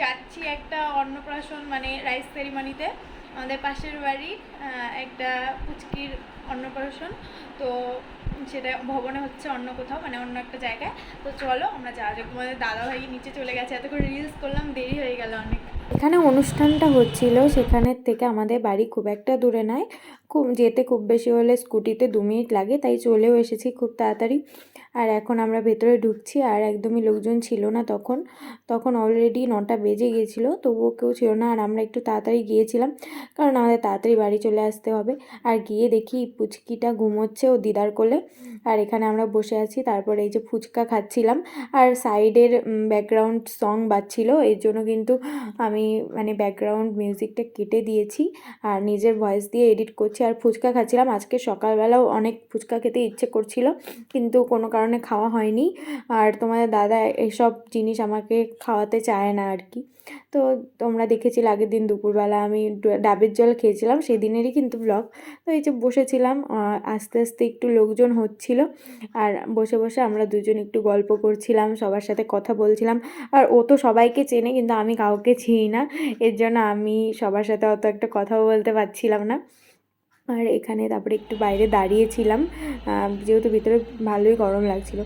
যাচ্ছি একটা অন্নপ্রাশন মানে রাইস সেরিমনিতে আমাদের পাশের বাড়ি একটা পুচকির অন্নপ্রাশন। তো সেটা ভবনে হচ্ছে অন্য কোথাও মানে অন্য একটা জায়গায়। তো চলো আমরা যাওয়া যাক। তোমাদের দাদাভাই নিচে চলে গেছে। এত করে রিলস করলাম, দেরি হয়ে গেল অনেক। এখানে অনুষ্ঠানটা হচ্ছিল। সেখানের থেকে আমাদের বাড়ি খুব একটা দূরে নয়। খুব যেতে খুব বেশি হলে স্কুটিতে দু মিনিট লাগে, তাই চলেও এসেছি খুব তাড়াতাড়ি। আর এখন আমরা ভেতরে ঢুকছি আর একদমই লোকজন ছিল না তখন। তখন অলরেডি নটা বেজে গিয়েছিল, তবুও কেউ ছিল না আর আমরা একটু তাড়াতাড়ি গিয়েছিলাম, কারণ আমাদের তাড়াতাড়ি বাড়ি চলে আসতে হবে। আর গিয়ে দেখি পুচকিটা ঘুমোচ্ছে ও দিদার কোলে। আর এখানে আমরা বসে আছি, তারপরে এই যে ফুচকা খাচ্ছিলাম। আর সাইডের ব্যাকগ্রাউন্ড সং বাজছিল, এর জন্য কিন্তু আমি মানে ব্যাকগ্রাউন্ড মিউজিকটা কেটে দিয়েছি। আর নিজের ভয়েস দিয়ে এডিট করছি আর ফুচকা খাচ্ছিলাম। আজকে সকালবেলাও অনেক ফুচকা খেতে ইচ্ছে করছিল, কিন্তু কোনো কারণে খাওয়া হয়নি। আর তোমাদের দাদা এসব জিনিস আমাকে খাওয়াতে চায় না আর কি। তো তোমরা দেখেছিলে আগের দিন দুপুরবেলা আমি ডাবের জল খেয়েছিলাম, সেদিনেরই কিন্তু ব্লগ তো এই যে বসেছিলাম আস্তে আস্তে একটু লোকজন হচ্ছিল, আর বসে বসে আমরা দুজন একটু গল্প করছিলাম, সবার সাথে কথা বলছিলাম। আর ও তো সবাইকে চেনে, কিন্তু আমি কাউকে চিনি না। এর জন্য আমি সবার সাথে অত একটা কথাও বলতে পারছিলাম না। আর এখানে তারপরে একটু বাইরে দাঁড়িয়েছিলাম যেহেতু ভিতরে ভালোই গরম লাগছিল।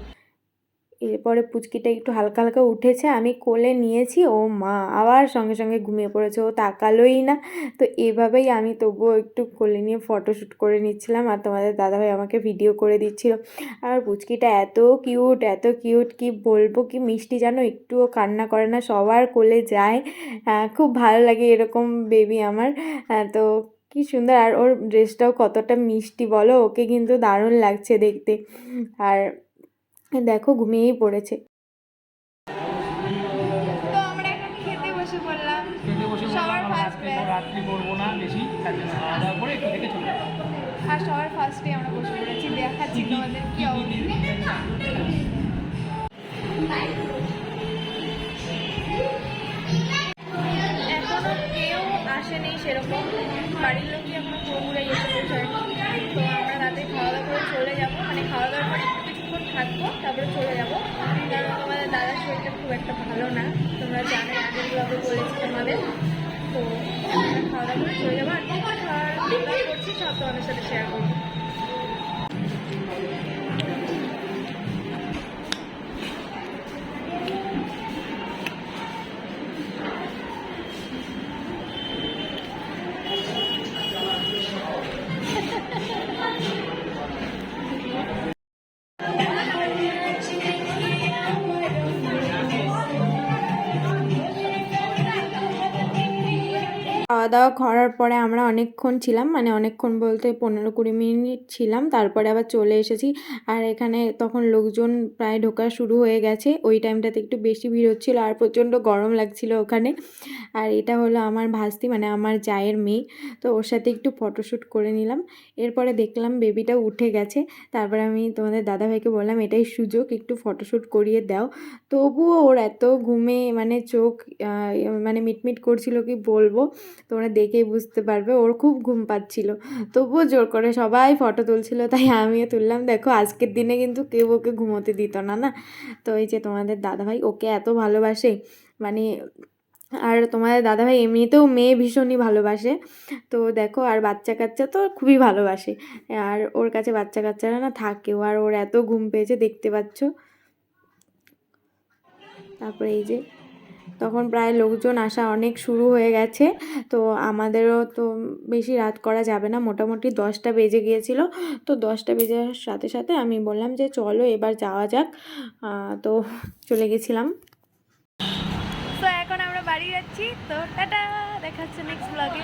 এরপরে পুচকিটা একটু হালকা হালকা উঠেছে, আমি কোলে নিয়েছি, ও মা, আবার সঙ্গে সঙ্গে ঘুমিয়ে পড়েছে, ও তাকালোই না। তো এভাবেই আমি তবুও একটু কোলে নিয়ে ফটোশ্যুট করে নিচ্ছিলাম, আর তোমাদের দাদাভাই আমাকে ভিডিও করে দিচ্ছিল। আর পুচকিটা এত কিউট এত কিউট, কি বলব, কি মিষ্টি জানো, একটুও কান্না করে না, সবার কোলে যায়। খুব ভালো লাগে এরকম বেবি আমার। তো কি সুন্দর আর ওর ড্রেসটাও কতটা মিষ্টি বলো ওকে কিন্তু দারুণ লাগছে দেখতে। আর দেখো ঘুমিয়েই পড়েছে। রাত্রি করব না বেশি খাওয়া দাওয়া করে একটু চলে আর সবার ফার্স্টে আমরা বসে পড়েছি দেখাচ্ছি তোমাদের কি অবস্থা। খুব একটা ভালো না। তোমরা জানো, আগের ব্লগে বলেছি তোমাদের। তো খাওয়া দাওয়া করে চলে যাব। আর করছি সব তোমাদের সাথে শেয়ার করব। খাওয়া দাওয়া করার পরে আমরা অনেকক্ষণ ছিলাম মানে অনেকক্ষণ বলতে পনেরো কুড়ি মিনিট ছিলাম, তারপরে আবার চলে এসেছি। আর এখানে তখন লোকজন প্রায় ঢোকা শুরু হয়ে গেছে, ওই টাইমটাতে একটু বেশি ভিড় হচ্ছিল আর প্রচণ্ড গরম লাগছিল ওখানে। আর এটা হলো আমার ভাস্তি মানে আমার জায়ের মেয়ে, তো ওর সাথে একটু ফটোশ্যুট করে নিলাম। এরপরে দেখলাম বেবিটা উঠে গেছে, তারপরে আমি তোমাদের দাদাভাইকে বললাম, এটাই সুযোগ, একটু ফটোশ্যুট করিয়ে দাও। তবুও ওর এত ঘুমে মানে চোখ মানে মিটমিট করছিল কি বলব? তোমরা দেখেই বুঝতে পারবে, ওর খুব ঘুম পাচ্ছিল। তবুও জোর করে সবাই ফটো তুলছিল, তাই আমিও তুললাম। দেখো, আজকের দিনে কিন্তু কেউ ওকে ঘুমোতে দিত না না? তো এই যে তোমাদের দাদাভাই, ওকে এত ভালোবাসে মানে আর তোমাদের দাদাভাই এমনিতেও মেয়ে ভীষণই ভালোবাসে। তো দেখো, আর বাচ্চা কাচ্চা তো খুবই ভালোবাসে। আর ওর কাছে বাচ্চা কাচ্চারা না থাকেও আর ওর এত ঘুম পেয়েছে, দেখতে পাচ্ছ? তারপরে এই যে তখন প্রায় লোকজন আসা অনেক শুরু হয়ে গেছে। তো আমাদেরও তো বেশি রাত করা যাবে না। মোটামুটি দশটা বেজে গিয়েছিল। তো দশটা বেজে সাথে সাথে আমি বললাম যে, চলো এবার যাওয়া যাক। তো চলে গেছিলাম। তো এখন আমরা বাড়ি যাচ্ছি। তো টাটা! নেক্সট ব্লগে